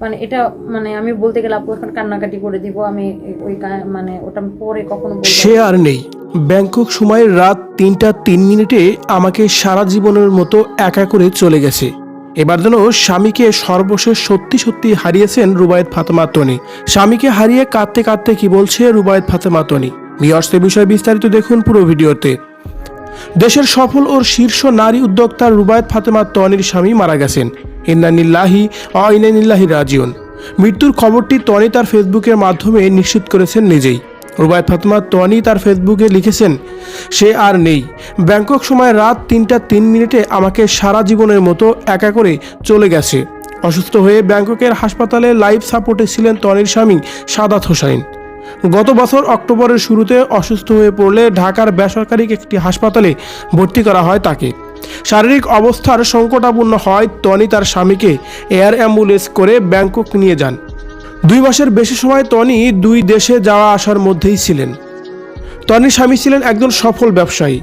মানে এটা মানে আমি বলতে গেলে আপু এখন কান্নাকাটি করে দিব, আমি ওই মানে ওটা পরে কখনো সে আর নেই। ব্যাংকক সময়ের রাত তিনটা তিন মিনিটে আমাকে সারা জীবনের মতো একা করে চলে গেছে। এবার যেন স্বামীকে সর্বশেষ সত্যি সত্যি হারিয়েছেন রুবায়েত ফাতেমা তনি স্বামীকে হারিয়ে কাঁদতে কাঁদতে কি বলছে রুবায়েত ফাতেমা তনি এ বিষয়ে বিস্তারিত দেখুন পুরো ভিডিওতে। দেশের সফল ও শীর্ষ নারী উদ্যোক্তা রুবায়ত ফাতেমা তনির স্বামী মারা গেছেন। ইন্নানিল্লাহি অইনানিল্লাহি রাজিউন। মৃত্যুর খবরটি তনি তার ফেসবুকের মাধ্যমে নিশ্চিত করেছেন নিজেই। রুবায়ত ফাতেমা তনি তার ফেসবুকে লিখেছেন, সে আর নেই। ব্যাংকক সময় রাত তিনটা তিন মিনিটে আমাকে সারা জীবনের মতো একা করে চলে গেছে। অসুস্থ হয়ে ব্যাংককের হাসপাতালে লাইফ সাপোর্টে ছিলেন তনির স্বামী সাদাত হোসাইন। গত বছর অক্টোবরের শুরুতে অসুস্থ হয়ে পড়লে ঢাকার বেসরকারি একটি হাসপাতালে ভর্তি করা হয় তাকে। শারীরিক অবস্থার সংকটাপূর্ণ হয় টনি তার স্বামীকে এয়ার অ্যাম্বুলেন্স করে ব্যাংকক নিয়ে যান। দুই মাসের বেশি সময় টনি দুই দেশে যাওয়া আসার মধ্যেই ছিলেন। টনির স্বামী ছিলেন একজন সফল ব্যবসায়ী।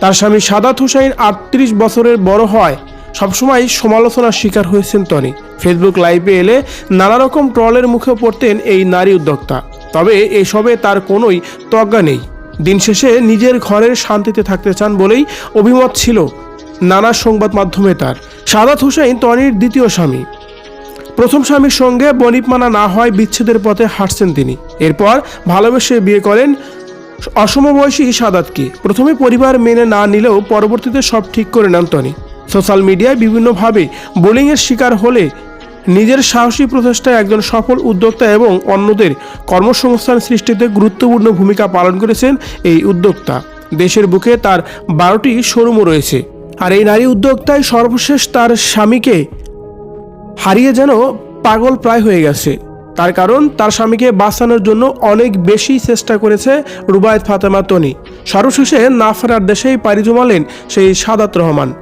তার স্বামী সাদাত হুসাইন আটত্রিশ বছরের বড় হয় সবসময় সমালোচনার শিকার হয়েছেন টনি। ফেসবুক লাইভে এলে নানা রকম ট্রলের মুখে পড়তেন এই নারী উদ্যোক্তা। তবে এসবে তার কোনোই তজ্ঞা নেই। দিন শেষে নিজের ঘরের শান্তিতে থাকতে চান বলেই অভিমত ছিল নানা সংবাদ মাধ্যমে তার। সাদাত হুসাইন টনির দ্বিতীয় স্বামী। প্রথম স্বামীর সঙ্গে বনিপমানা না হয় বিচ্ছেদের পথে হাঁটছেন তিনি। এরপর ভালোবেসে বিয়ে করেন অসমবয়সী সাদাতকে। প্রথমে পরিবার মেনে না নিলেও পরবর্তীতে সব ঠিক করে নেন টনি। সোশ্যাল মিডিয়ায় বিভিন্নভাবে বোলিংয়ের শিকার হলে নিজের সাহসী প্রচেষ্টায় একজন সফল উদ্যোক্তা এবং অন্যদের কর্মসংস্থান সৃষ্টিতে গুরুত্বপূর্ণ ভূমিকা পালন করেছেন এই উদ্যোক্তা। দেশের বুকে তার বারোটি শোরুমও রয়েছে। আর এই নারী উদ্যোক্তায় সর্বশেষ তার স্বামীকে হারিয়ে যেন পাগল প্রায় হয়ে গেছে। তার কারণ, তার স্বামীকে বাঁচানোর জন্য অনেক বেশি চেষ্টা করেছে রুবায়েত ফাতেমা তনি। সর্বশেষে না ফেরার দেশেই পাড়ি জমালেন সেই সাদাত রহমান।